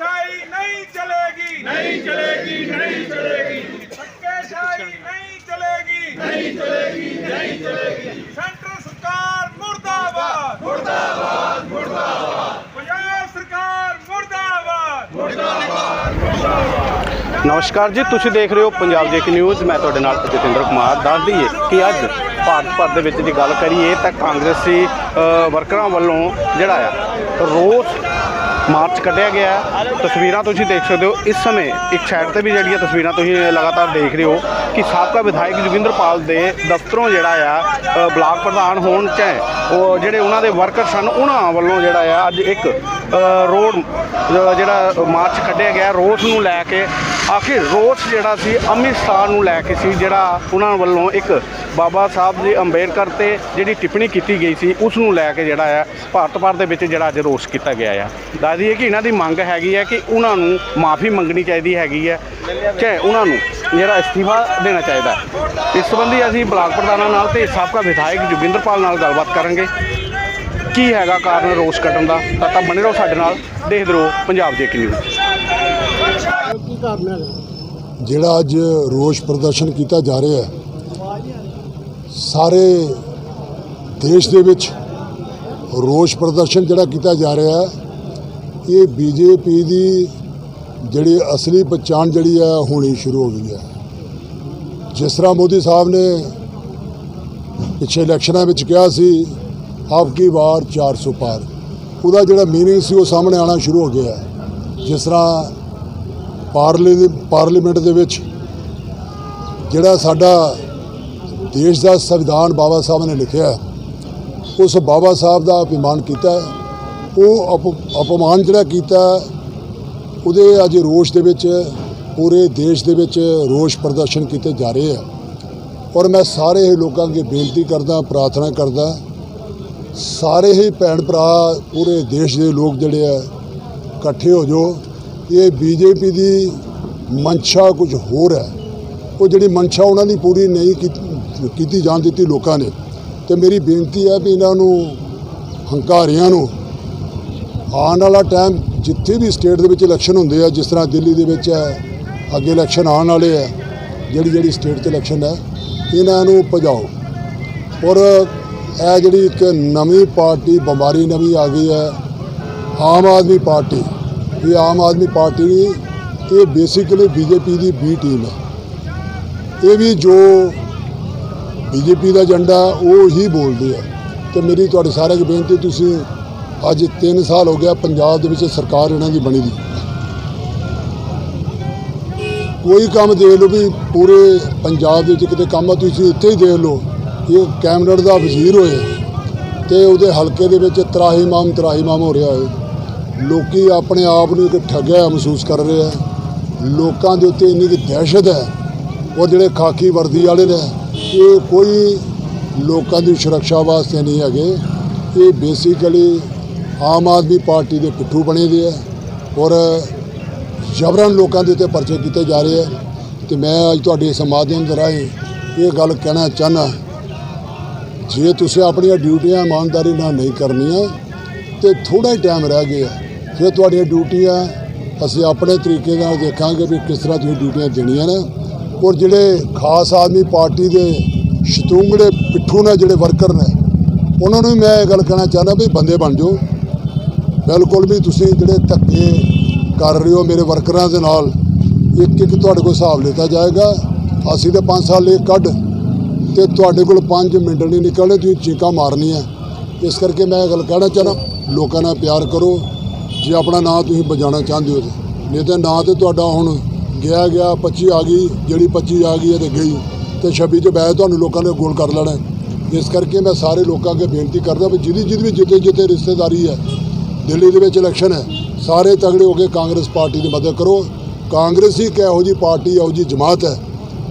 ਧੱਕੇਸ਼ਾਹੀ ਨਹੀਂ ਚਲੇਗੀ। ਨਹੀਂ ਚਲੇਗੀ ਨਹੀਂ ਚਲੇਗੀ। ਧੱਕੇਸ਼ਾਹੀ ਨਹੀਂ ਚਲੇਗੀ। ਨਹੀਂ ਚਲੇਗੀ ਨਹੀਂ ਚਲੇਗੀ। ਸੈਂਟਰ ਸਰਕਾਰ ਮੁਰਦਾਬਾਦ। ਮੁਰਦਾਬਾਦ ਮੁਰਦਾਬਾਦ। ਪੰਜਾਬ ਸਰਕਾਰ ਮੁਰਦਾਬਾਦ। ਨਮਸਕਾਰ ਜੀ ਤੁਸੀਂ ਦੇਖ ਰਹੇ ਹੋ ਪੰਜਾਬ ਜੇਕ ਨਿਊਜ਼ ਮੈਂ ਤੁਹਾਡੇ ਨਾਲ ਜਤਿੰਦਰ ਕੁਮਾਰ ਦੱਸ ਦਈਏ ਕਿ ਅੱਜ ਭਾਰਤ ਭਰ ਦੇ ਵਿੱਚ ਜੇ ਗੱਲ ਕਰੀਏ ਤਾਂ ਕਾਂਗਰਸੀ ਵਰਕਰਾਂ ਵੱਲੋਂ ਜਿਹੜਾ ਆ ਰੋਸ ਮਾਰਚ ਕੱਢਿਆ ਗਿਆ ਤਸਵੀਰਾਂ ਤੁਸੀਂ ਦੇਖ ਸਕਦੇ ਹੋ। ਇਸ ਸਮੇਂ ਇੱਕ ਸਾਈਡ ਤੇ ਵੀ ਜਿਹੜੀਆਂ ਤਸਵੀਰਾਂ ਤੁਸੀਂ ਲਗਾਤਾਰ ਦੇਖ ਰਹੇ ਹੋ ਕਿ ਸਾਬਕਾ ਵਿਧਾਇਕ ਜੋਗਿੰਦਰਪਾਲ ਦੇ ਦਫ਼ਤਰੋਂ ਜਿਹੜਾ ਆ ਬਲਾਕ ਪ੍ਰਧਾਨ ਹੋਣ ਚਾਹੇ, ਉਹ ਜਿਹੜੇ ਉਹਨਾਂ ਦੇ ਵਰਕਰ ਸਨ, ਉਹਨਾਂ ਵੱਲੋਂ ਜਿਹੜਾ ਆ, ਅੱਜ ਇੱਕ ਰੋਡ ਜਿਹੜਾ ਮਾਰਚ ਕੱਢਿਆ ਗਿਆ। ਰੋਸ ਨੂੰ ਲੈ ਕੇ ਆਖਿਰ ਰੋਸ ਜਿਹੜਾ ਸੀ ਅਮਿਤ ਸ਼ਾਹ ਨੂੰ ਲੈ ਕੇ ਸੀ, ਜਿਹੜਾ ਉਹਨਾਂ ਵੱਲੋਂ ਇੱਕ ਬਾਬਾ ਸਾਹਿਬ ਜੀ ਅੰਬੇਡਕਰ ਤੇ ਜਿਹੜੀ ਟਿੱਪਣੀ ਕੀਤੀ ਗਈ ਸੀ, ਉਸ ਨੂੰ ਲੈ ਕੇ ਜਿਹੜਾ ਆ, ਭਾਰਤ ਭਰ ਦੇ ਵਿੱਚ ਜਿਹੜਾ ਅੱਜ ਰੋਸ ਕੀਤਾ ਗਿਆ ਆ। ਦੱਸ ਦਈਏ ਕਿ ਇਹਨਾਂ ਦੀ ਮੰਗ ਹੈਗੀ ਹੈ ਕਿ ਉਹਨਾਂ ਨੂੰ ਮਾਫੀ ਮੰਗਣੀ ਚਾਹੀਦੀ ਹੈਗੀ ਹੈ ਚਾਹੇ ਉਹਨਾਂ ਨੂੰ ਜਿਹੜਾ ਅਸਤੀਫਾ ਦੇਣਾ ਚਾਹੀਦਾ। ਇਸ ਸੰਬੰਧੀ ਅਸੀਂ ਬਲਾਕ ਪ੍ਰਧਾਨਾਂ ਨਾਲ ਤੇ ਸਾਬਕਾ ਵਿਧਾਇਕ ਜੋਗਿੰਦਰਪਾਲ ਨਾਲ ਗੱਲਬਾਤ ਕਰਾਂਗੇ। ਕੀ ਹੈਗਾ ਕਾਰਨ ਰੋਸ ਕੱਢਣ ਦਾ? ਤਾਂ ਬਣੇ ਰਹੋ ਸਾਡੇ ਨਾਲ, ਦੇਖਦੇ ਰਹੋ ਪੰਜਾਬ ਦੇ ਨਿਊਜ਼ ਜਿਹੜਾ ਅੱਜ ਰੋਸ ਪ੍ਰਦਰਸ਼ਨ ਕੀਤਾ ਜਾ ਰਿਹਾ ਹੈ, ਸਾਰੇ ਦੇਸ਼ ਦੇ ਵਿੱਚ ਰੋਸ ਪ੍ਰਦਰਸ਼ਨ ਜਿਹੜਾ ਕੀਤਾ ਜਾ ਰਿਹਾ ਹੈ, ਇਹ ਬੀਜੇਪੀ ਦੀ ਜਿਹੜੀ ਅਸਲੀ ਪਛਾਣ ਜਿਹੜੀ ਹੈ ਹੋਣੀ ਸ਼ੁਰੂ ਹੋ ਗਈ ਹੈ। ਜਿਸ ਤਰ੍ਹਾਂ ਮੋਦੀ ਸਾਹਿਬ ਨੇ ਪਿਛਲੇ ਇਲੈਕਸ਼ਨਾਂ ਵਿੱਚ ਕਿਹਾ ਸੀ ਆਪਕੀ ਵਾਰ 400 ਪਾਰ। ਉਹਦਾ ਜਿਹੜਾ ਮੀਨਿੰਗ ਸੀ, ਉਹ ਸਾਹਮਣੇ ਆਉਣਾ ਸ਼ੁਰੂ ਹੋ ਗਿਆ ਜਿਸ ਤਰ੍ਹਾਂ ਪਾਰਲੀ ਪਾਰਲੀਮੈਂਟ ਦੇ ਵਿੱਚ ਜਿਹੜਾ ਸਾਡਾ ਦੇਸ਼ ਦਾ ਸੰਵਿਧਾਨ ਬਾਬਾ ਸਾਹਿਬ ਨੇ ਲਿਖਿਆ ਉਸ ਬਾਬਾ ਸਾਹਿਬ ਦਾ ਅਪਮਾਨ ਕੀਤਾ ਉਹ ਅਪ- ਅਪਮਾਨ ਜਿਹੜਾ ਕੀਤਾ ਉਹਦੇ ਅੱਜ ਰੋਸ਼ ਦੇ ਵਿੱਚ ਪੂਰੇ ਦੇਸ਼ ਦੇ ਵਿੱਚ ਰੋਸ਼ ਪ੍ਰਦਰਸ਼ਨ ਕੀਤੇ ਜਾ ਰਹੇ ਆ। ਔਰ ਮੈਂ ਸਾਰੇ ਹੀ ਲੋਕਾਂ ਅੱਗੇ ਬੇਨਤੀ ਕਰਦਾ, ਪ੍ਰਾਰਥਨਾ ਕਰਦਾ, ਸਾਰੇ ਹੀ ਭੈਣ ਭਰਾ, ਪੂਰੇ ਦੇਸ਼ ਦੇ ਲੋਕ ਜਿਹੜੇ ਆ, ਇਕੱਠੇ ਹੋ ਜਾਓ। ਇਹ ਬੀਜੇਪੀ ਦੀ ਮਨਸ਼ਾ ਕੁਝ ਹੋਰ ਹੈ। ਉਹ ਜਿਹੜੀ ਮਨਸ਼ਾ ਉਹਨਾਂ ਦੀ ਪੂਰੀ ਨਹੀਂ ਕੀਤੀ- ਜਾਣ ਦਿੱਤੀ ਲੋਕਾਂ ਨੇ। ਤੇ ਮੇਰੀ ਬੇਨਤੀ ਹੈ ਵੀ ਇਹਨਾਂ ਨੂੰ, ਹੰਕਾਰੀਆਂ ਨੂੰ ਆਉਣ ਵਾਲਾ ਟਾਈਮ ਜਿੱਥੇ ਵੀ ਸਟੇਟ ਦੇ ਵਿੱਚ ਇਲੈਕਸ਼ਨ ਹੁੰਦੇ ਆ, ਜਿਸ ਤਰ੍ਹਾਂ ਦਿੱਲੀ ਦੇ ਵਿੱਚ ਹੈ, ਅੱਗੇ ਇਲੈਕਸ਼ਨ ਆਉਣ ਵਾਲੇ ਆ ਜਿਹੜੀ ਜਿਹੜੀ ਸਟੇਟ 'ਚ ਇਲੈਕਸ਼ਨ ਹੈ, ਇਹਨਾਂ ਨੂੰ ਭਜਾਓ। ਔਰ ਇਹ ਜਿਹੜੀ ਇੱਕ ਨਵੀਂ ਪਾਰਟੀ, ਬਿਮਾਰੀ ਨਵੀਂ ਆ ਗਈ ਹੈ, ਆਮ ਆਦਮੀ ਪਾਰਟੀ ਇਹ ਆਮ ਆਦਮੀ ਪਾਰਟੀ ਨਹੀਂ ਇਹ ਬੇਸਿਕਲੀ ਬੀਜੇਪੀ ਦੀ ਬੀ ਟੀਮ ਹੈ। ਇਹ ਵੀ ਜੋ ਬੀਜੇਪੀ ਦਾ ਏਜੰਡਾ ਉਹ ਹੀ ਬੋਲਦੇ ਆ। ਤੇ ਮੇਰੀ ਤੁਹਾਡੇ ਸਾਰਿਆਂ ਨੂੰ ਬੇਨਤੀ, ਤੁਸੀਂ ਅੱਜ 3 ਸਾਲ ਹੋ ਗਿਆ ਪੰਜਾਬ ਦੇ ਵਿੱਚ ਸਰਕਾਰ ਇਹਨਾਂ ਦੀ ਬਣੀ ਦੀ ਕੋਈ ਕੰਮ ਦੇਖ ਲਓ ਵੀ ਪੂਰੇ ਪੰਜਾਬ ਦੇ ਵਿੱਚ ਕਿਤੇ ਕੰਮ ਆ, ਤੁਸੀਂ ਇੱਥੇ ਹੀ ਦੇਖ ਲਓ, ਇਹ ਕੈਮਰੇਡ ਦਾ ਵਜ਼ੀਰ ਹੋਏ ਤੇ ਉਹਦੇ ਹਲਕੇ ਦੇ ਵਿੱਚ ਤਰਾਹੀਮਾਮ ਤਰਾਹੀਮਾਮ ਹੋ ਰਿਹਾ ਹੈ। ਲੋਕੀ ਆਪਣੇ ਆਪ ਨੂੰ ਇੱਕ ਠੱਗਿਆ ਮਹਿਸੂਸ ਕਰ ਰਹੇ ਆ ਲੋਕਾਂ ਦੇ ਉੱਤੇ ਇੰਨੀ ਕੁ ਦਹਿਸ਼ਤ ਹੈ। ਉਹ ਜਿਹੜੇ ਖਾਕੀ ਵਰਦੀ ਵਾਲੇ ਨੇ, ਇਹ ਕੋਈ ਲੋਕਾਂ ਦੀ ਸੁਰੱਖਿਆ ਵਾਸਤੇ ਨਹੀਂ ਹੈਗੇ। ਇਹ ਬੇਸਿਕਲੀ ਆਮ ਆਦਮੀ ਪਾਰਟੀ ਦੇ ਪਿੱਠੂ ਬਣੇ ਦੇ ਆ ਔਰ ਜਬਰਨ ਲੋਕਾਂ ਦੇ ਉੱਤੇ ਪਰਚੇ ਕੀਤੇ ਜਾ ਰਹੇ ਆ ਤੇ ਮੈਂ ਅੱਜ ਤੁਹਾਡੇ ਇਸ ਦੇ ਰਾਹੀਂ ਇਹ ਗੱਲ ਕਹਿਣਾ ਚਾਹਨਾ ਜੇ ਤੁਸੀਂ ਆਪਣੀਆਂ ਡਿਊਟੀਆਂ ਇਮਾਨਦਾਰੀ ਨਾਲ ਨਹੀਂ ਕਰਨੀਆਂ, ਤੇ ਥੋੜਾ ਹੀ ਟਾਈਮ ਰਹਿ ਗਿਆ। ਫਿਰ ਤੁਹਾਡੀਆਂ ਡਿਊਟੀਆਂ ਅਸੀਂ ਆਪਣੇ ਤਰੀਕੇ ਨਾਲ ਦੇਖਾਂਗੇ ਵੀ ਕਿਸ ਤਰ੍ਹਾਂ ਤੁਸੀਂ ਡਿਊਟੀਆਂ ਦੇਣੀਆਂ ਨੇ। ਔਰ ਜਿਹੜੇ ਖਾਸ ਆਦਮੀ ਪਾਰਟੀ ਦੇ ਸ਼ਤੂੰਗੜੇ ਪਿੱਠੂ ਨੇ ਜਿਹੜੇ ਵਰਕਰ ਨੇ, ਉਹਨਾਂ ਨੂੰ ਵੀ ਮੈਂ ਇਹ ਗੱਲ ਕਹਿਣਾ ਚਾਹੁੰਦਾ ਵੀ ਬੰਦੇ ਬਣ ਜਾਓ। ਬਿਲਕੁਲ ਵੀ ਤੁਸੀਂ ਜਿਹੜੇ ਧੱਕੇ ਕਰ ਰਹੇ ਹੋ ਮੇਰੇ ਵਰਕਰਾਂ ਦੇ ਨਾਲ, ਇੱਕ ਇੱਕ ਤੁਹਾਡੇ ਕੋਲ ਹਿਸਾਬ ਲਿੱਤਾ ਜਾਏਗਾ। ਅਸੀਂ ਤੇ 5 ਸਾਲ ਲਈ ਕੱਢ ਤੇ ਤੁਹਾਡੇ ਕੋਲ 5 ਮਿੰਟ ਨਹੀਂ ਨਿਕਲਣੇ, ਤੁਸੀਂ ਚੀਕਾਂ ਮਾਰਨੀਆਂ। ਇਸ ਕਰਕੇ ਮੈਂ ਇਹ ਗੱਲ ਕਹਿਣਾ ਚਾਹਣਾ ਲੋਕਾਂ ਨਾਲ ਪਿਆਰ ਕਰੋ। ਜੇ ਆਪਣਾ ਨਾਂ ਤੁਸੀਂ ਬਜਾਉਣਾ ਚਾਹੁੰਦੇ ਹੋ ਤੇ। ਨਹੀਂ ਤਾਂ ਨਾਂ ਤੇ ਤੁਹਾਡਾ ਹੁਣ ਗਿਆ ਗਿਆ 25 ਆ ਗਈ, ਜਿਹੜੀ 25 ਆ ਗਈ ਹੈ ਤੇ ਗਈ। ਤੇ 26 ਚ ਬੈ ਤੁਹਾਨੂੰ ਲੋਕਾਂ ਨੇ ਗੋਲ ਕਰ ਲੈਣਾ ਇਸ ਕਰਕੇ ਮੈਂ ਸਾਰੇ ਲੋਕਾਂ ਅੱਗੇ ਬੇਨਤੀ ਕਰਦਾ ਵੀ ਜਿਹਦੀ ਜਿਹਦੀ ਵੀ ਜਿੱਤੇ ਜਿੱਤੇ ਰਿਸ਼ਤੇਦਾਰੀ ਹੈ, ਦਿੱਲੀ ਦੇ ਵਿੱਚ ਇਲੈਕਸ਼ਨ ਹੈ, ਸਾਰੇ ਤਗੜੇ ਹੋ ਕੇ ਕਾਂਗਰਸ ਪਾਰਟੀ ਦੀ ਮਦਦ ਕਰੋ। ਕਾਂਗਰਸ ਹੀ ਇੱਕ ਇਹੋ ਜੀ ਪਾਰਟੀ, ਇਹੋ ਜੀ ਜਮਾਤ ਹੈ,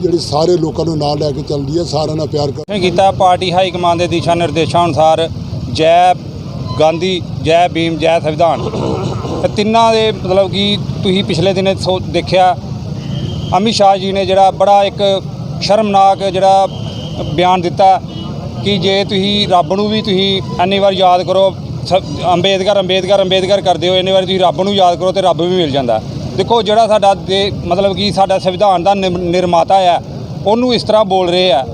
ਜਿਹੜੀ ਸਾਰੇ ਲੋਕਾਂ ਨੂੰ ਨਾਲ ਲੈ ਕੇ ਚੱਲਦੀ ਹੈ, ਸਾਰਿਆਂ ਨਾਲ ਪਿਆਰ ਕਰ ਕੀਤਾ ਪਾਰਟੀ ਹਾਈ ਕਮਾਨ ਦੇ ਦਿਸ਼ਾ ਨਿਰਦੇਸ਼ਾਂ ਅਨੁਸਾਰ ਜੈ ਗਾਂਧੀ ਜੈ ਭੀਮ ਜੈ ਸੰਵਿਧਾਨ। ਇਹ ਤਿੰਨਾਂ ਦੇ ਮਤਲਬ ਕਿ ਤੁਸੀਂ ਪਿਛਲੇ ਦਿਨੇ ਸੋ ਦੇਖਿਆ, ਅਮਿਤ ਸ਼ਾਹ ਜੀ ਨੇ ਜਿਹੜਾ ਬੜਾ ਇੱਕ ਸ਼ਰਮਨਾਕ ਜਿਹੜਾ ਬਿਆਨ ਦਿੱਤਾ ਕਿ ਜੇ ਤੁਸੀਂ ਰੱਬ ਨੂੰ ਵੀ ਤੁਸੀਂ ਇੰਨੀ ਵਾਰ ਯਾਦ ਕਰੋ ਸ- ਅੰਬੇਦਕਰ ਅੰਬੇਦਕਰ ਅੰਬੇਦਕਰ ਕਰਦੇ ਹੋ, ਇੰਨੀ ਵਾਰੀ ਤੁਸੀਂ ਰੱਬ ਨੂੰ ਯਾਦ ਕਰੋ ਤੇ ਰੱਬ ਵੀ ਮਿਲ ਜਾਂਦਾ। ਦੇਖੋ ਜਿਹੜਾ ਸਾਡਾ ਦੇ ਮਤਲਬ ਕਿ ਸਾਡਾ ਸੰਵਿਧਾਨ ਦਾ ਨਿਰ- ਨਿਰਮਾਤਾ ਆ, ਉਹਨੂੰ ਇਸ ਤਰ੍ਹਾਂ ਬੋਲ ਰਹੇ ਆ।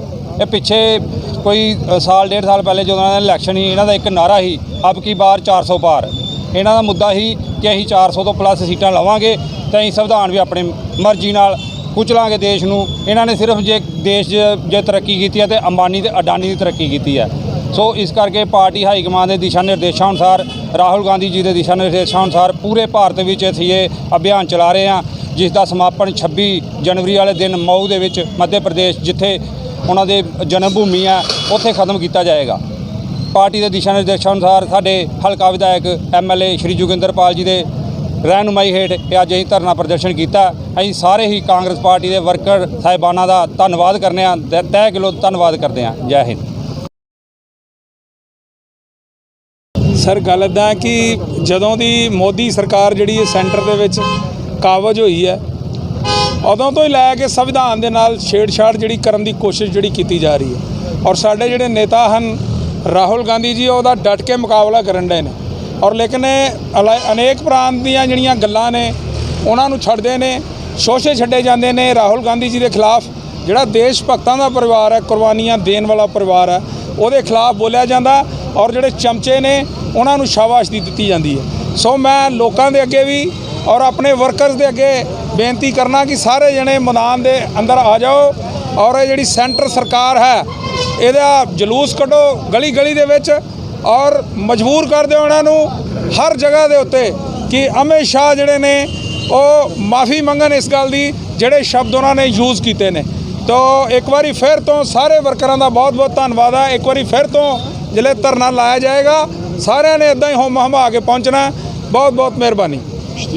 ਇਹ ਪਿੱਛੇ ਕੋਈ ਸਾਲ, ਡੇਢ ਸਾਲ ਪਹਿਲੇ ਜਦੋਂ ਇਹਨਾਂ ਦਾ ਇਲੈਕਸ਼ਨ ਸੀ, ਇਹਨਾਂ ਦਾ ਇੱਕ ਨਾਰਾ ਸੀ ਅਬ ਕੀ ਬਾਰ 400 ਪਾਰ। ਇਹਨਾਂ ਦਾ ਮੁੱਦਾ ਸੀ ਕਿ ਅਸੀਂ 400 ਤੋਂ ਪਲੱਸ ਸੀਟਾਂ ਲਵਾਂਗੇ ਤਾਂ ਅਸੀਂ ਸੰਵਿਧਾਨ ਵੀ ਆਪਣੇ ਮਰਜ਼ੀ ਨਾਲ ਕੁਚਲਾਂਗੇ ਦੇਸ਼ ਨੂੰ। ਇਹਨਾਂ ਨੇ ਸਿਰਫ ਜੇ ਦੇਸ਼ ਜੇ ਤਰੱਕੀ ਕੀਤੀ ਹੈ ਤੇ ਅੰਬਾਨੀ ਤੇ ਅਡਾਨੀ ਦੀ ਤਰੱਕੀ ਕੀਤੀ ਹੈ। ਸੋ ਇਸ ਕਰਕੇ ਪਾਰਟੀ ਹਾਈ ਕਮਾਂਡ ਦੇ ਦਿਸ਼ਾ ਨਿਰਦੇਸ਼ਾਂ ਅਨੁਸਾਰ, ਰਾਹੁਲ ਗਾਂਧੀ ਜੀ ਦੇ ਦਿਸ਼ਾ ਨਿਰਦੇਸ਼ਾਂ ਅਨੁਸਾਰ ਪੂਰੇ ਭਾਰਤ ਵਿੱਚ ਅਸੀਂ ਇਹ ਅਭਿਆਨ ਚਲਾ ਰਹੇ ਹਾਂ, ਜਿਸ ਦਾ ਸਮਾਪਨ 26 ਜਨਵਰੀ ਵਾਲੇ ਦਿਨ ਮਊ ਦੇ ਵਿੱਚ ਮੱਧ ਪ੍ਰਦੇਸ਼ ਜਿੱਥੇ ਉਹਨਾਂ ਦੇ ਜਨਮ ਭੂਮੀ ਹੈ ਉੱਥੇ ਖਤਮ ਕੀਤਾ ਜਾਏਗਾ। ਪਾਰਟੀ ਦੇ ਦਿਸ਼ਾ ਨਿਰਦੇਸ਼ਾਂ ਅਨੁਸਾਰ ਸਾਡੇ ਹਲਕਾ ਵਿਧਾਇਕ ਐਮਐਲਏ ਸ਼੍ਰੀ ਜੋਗਿੰਦਰਪਾਲ ਜੀ ਦੇ ਰਹਿਨੁਮਾਈ ਹੇਠ ਇਹ ਅੱਜ ਅਸੀਂ ਧਰਨਾ ਪ੍ਰਦਰਸ਼ਨ ਕੀਤਾ। ਅਸੀਂ ਸਾਰੇ ਹੀ ਕਾਂਗਰਸ ਪਾਰਟੀ ਦੇ ਵਰਕਰ ਸਾਹਿਬਾਨਾਂ ਦਾ ਧੰਨਵਾਦ ਕਰਨੇ ਆ। ਤਹਿ ਕਿਲੋ ਧੰਨਵਾਦ ਕਰਦੇ ਆ। ਜੈ ਹਿੰਦ। ਸਰ, ਗੱਲ ਇੱਦਾਂ ਕਿ ਜਦੋਂ ਦੀ ਮੋਦੀ ਸਰਕਾਰ ਜਿਹੜੀ ਹੈ, ਸੈਂਟਰ ਦੇ ਵਿੱਚ ਕਾਬਜ ਹੋਈ ਹੈ ਉਦੋਂ ਤੋਂ ਹੀ ਲੈ ਕੇ ਸੰਵਿਧਾਨ ਦੇ ਨਾਲ ਛੇੜਛਾੜ ਜਿਹੜੀ ਕਰਨ ਦੀ ਕੋਸ਼ਿਸ਼ ਜਿਹੜੀ ਕੀਤੀ ਜਾ ਰਹੀ ਹੈ। ਔਰ ਸਾਡੇ ਜਿਹੜੇ ਨੇਤਾ ਹਨ, ਰਾਹੁਲ ਗਾਂਧੀ ਜੀ, ਉਹਦਾ ਡਟ ਕੇ ਮੁਕਾਬਲਾ ਕਰਨ ਦੇ ਨੇ। ਔਰ ਲੇਕਿਨ ਅਲਾ- ਅਨੇਕ ਪ੍ਰਾਂਤ ਦੀਆਂ ਜਿਹੜੀਆਂ ਗੱਲਾਂ ਨੇ, ਉਹਨਾਂ ਨੂੰ ਛੱਡਦੇ ਨੇ, ਸ਼ੋਸ਼ੇ ਛੱਡੇ ਜਾਂਦੇ ਨੇ ਰਾਹੁਲ ਗਾਂਧੀ ਜੀ ਦੇ ਖਿਲਾਫ, ਜਿਹੜਾ ਦੇਸ਼ ਭਗਤਾਂ ਦਾ ਪਰਿਵਾਰ ਹੈ, ਕੁਰਬਾਨੀਆਂ ਦੇਣ ਵਾਲਾ ਪਰਿਵਾਰ ਹੈ, ਉਹਦੇ ਖਿਲਾਫ ਬੋਲਿਆ ਜਾਂਦਾ ਔਰ ਜਿਹੜੇ ਚਮਚੇ ਨੇ, ਉਹਨਾਂ ਨੂੰ ਸ਼ਾਬਾਸ਼ੀ ਦਿੱਤੀ ਜਾਂਦੀ ਹੈ। ਸੋ ਮੈਂ ਲੋਕਾਂ ਦੇ ਅੱਗੇ ਵੀ ਔਰ ਆਪਣੇ ਵਰਕਰਸ ਦੇ ਅੱਗੇ ਬੇਨਤੀ ਕਰਨਾ ਕਿ ਸਾਰੇ ਜਣੇ ਮੈਦਾਨ ਦੇ ਅੰਦਰ ਆ ਜਾਓ ਔਰ ਇਹ ਜਿਹੜੀ ਸੈਂਟਰ ਸਰਕਾਰ ਹੈ, ਇਹਦਾ ਜਲੂਸ ਕੱਢੋ ਗਲੀ ਗਲੀ ਦੇ ਵਿੱਚ ਔਰ ਮਜਬੂਰ ਕਰ ਦਿਓ ਉਹਨਾਂ ਨੂੰ ਹਰ ਜਗ੍ਹਾ ਦੇ ਉੱਤੇ ਕਿ ਅਮਿਤ ਸ਼ਾਹ ਜਿਹੜੇ ਨੇ, ਉਹ ਮਾਫੀ ਮੰਗਣ ਇਸ ਗੱਲ ਦੀ, ਜਿਹੜੇ ਸ਼ਬਦ ਉਹਨਾਂ ਨੇ ਯੂਜ਼ ਕੀਤੇ ਨੇ। ਤੋ ਇੱਕ ਵਾਰੀ ਫਿਰ ਤੋਂ ਸਾਰੇ ਵਰਕਰਾਂ ਦਾ ਬਹੁਤ ਬਹੁਤ ਧੰਨਵਾਦ ਹੈ। ਇੱਕ ਵਾਰੀ ਫਿਰ ਤੋਂ ਜਿਹੜੇ ਧਰਨਾ ਲਾਇਆ ਜਾਏਗਾ, ਸਾਰਿਆਂ ਨੇ ਇਦਾਂ ਹੀ ਹੋਮ ਹਮਾ ਕੇ ਪਹੁੰਚਣਾ ਬਹੁਤ ਬਹੁਤ ਮਿਹਰਬਾਨੀ।